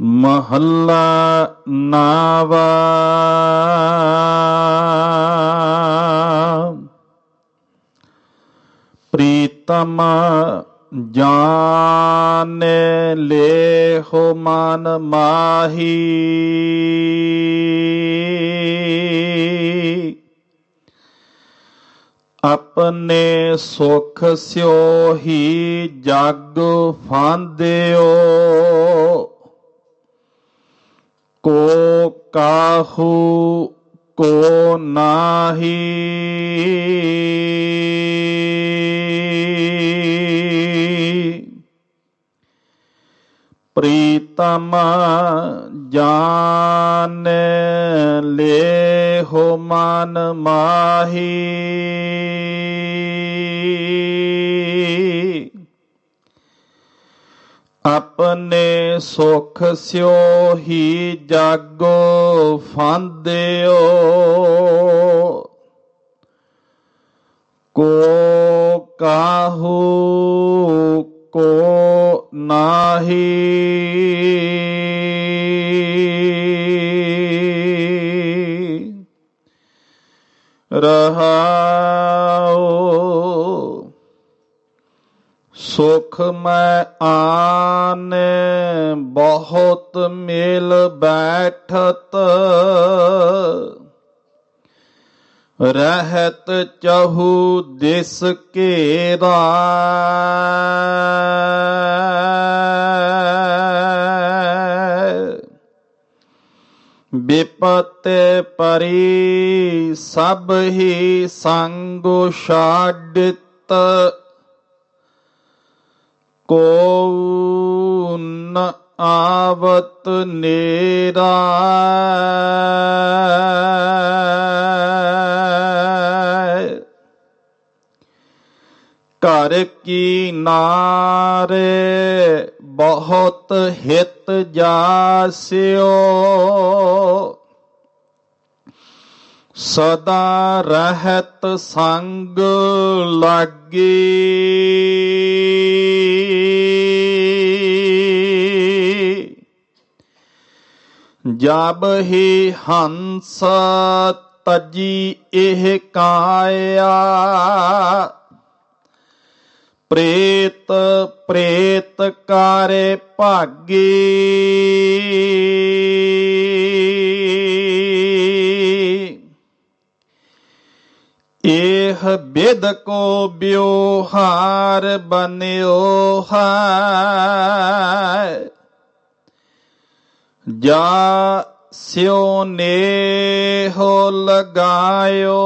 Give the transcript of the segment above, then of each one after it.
ਮਹੱਲਾ ਨਾਵਾ। ਪ੍ਰੀਤਮ ਜਾਣੇ ਹੋ ਮਨ ਮਾਹੀ। ਆਪਣੇ ਸੁਖ ਸਿਓ ਹੀ ਜਗ ਫਾਂਦਿਓ। को काहू को नाही। प्रीतम जान ले हो मन माही। ਆਪਣੇ ਸੁਖ ਸਿਓ ਹੀ ਜਾਗੋ ਫਾਂਦਿਓ ਕੋ ਕਾਹੂ ਕੋ ਨਾਹੀ ਰਹਾਉ ਸੁਖ ਮੈਂ ਆਨ ਬਹੁਤ ਮੇਲ ਬੈਠਤ ਰਹਿਤ ਚਹੂ ਦਿਸ ਘੇਰਾ ਬਿਪਤ ਪਰੀ ਸਭ ਹੀ ਸੰਗ ਛਾਡਿਤ ਕੋ ਨ ਆਵਤ ਨੇਰਾ ਘਰ ਕੀ ਨਾਰੇ ਬਹੁਤ ਹਿਤ ਜਾਸਿਓ। ਸਦਾ ਰਹਿਤ ਸੰਗ ਲਾਗੀ। जब ही हंस तजी एह काया। प्रेत प्रेत कारे भागी। एह बेद को ब्योहार बनो है। ਜਾ ਸਿਉ ਨੇ ਹੋ ਲਗਾਇਓ।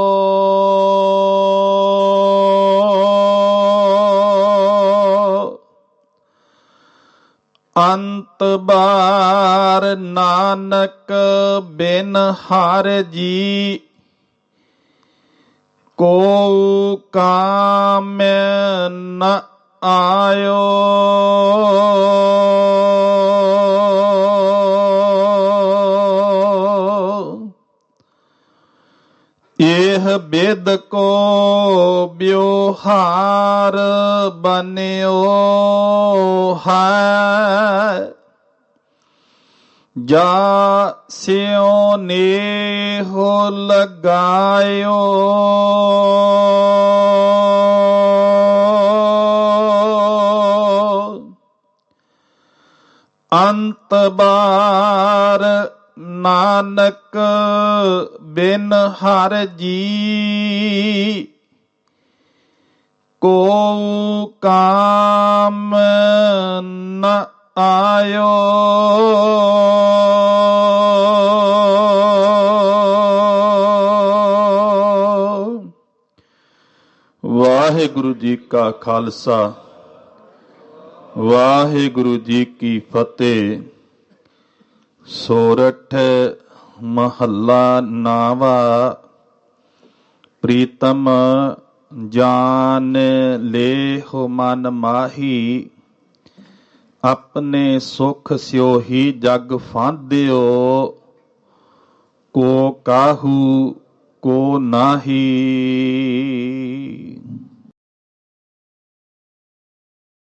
ਅੰਤ ਬਾਰ ਨਾਨਕ ਬਿਨ ਹਰ ਜੀ ਕੋ ਕਾਮ ਨ ਆਇਓ। ਇਹ ਬਿਦ ਕੋ ਬਿਵਹਾਰ ਬਨਿਓ ਹੈ। ਜਾ ਸਿਉ ਨੇ ਹੋ ਲਗਾਇਓ। ਅੰਤ ਬਾਰ ਨਾਨਕ ਬਿਨ ਹਰ ਜੀ ਕੋ ਕਾਮ ਨ ਆਇਓ ਵਾਹਿਗੁਰੂ ਜੀ ਕਾ ਖਾਲਸਾ ਵਾਹਿਗੁਰੂ ਜੀ ਕੀ ਫਤਿਹ ਸੋਰਠ ਮਹੱਲਾ ਨਾਵਾ, ਪ੍ਰੀਤਮ ਜਾਨ ਲੇਹ ਮਨ ਮਾਹੀ, ਆਪਣੇ ਸੁਖ ਸਿਓ ਹੀ ਜਗ ਫਾਂਦਿਓ, ਕੋ ਕਾਹੂ ਕੋ ਨਾਹੀ।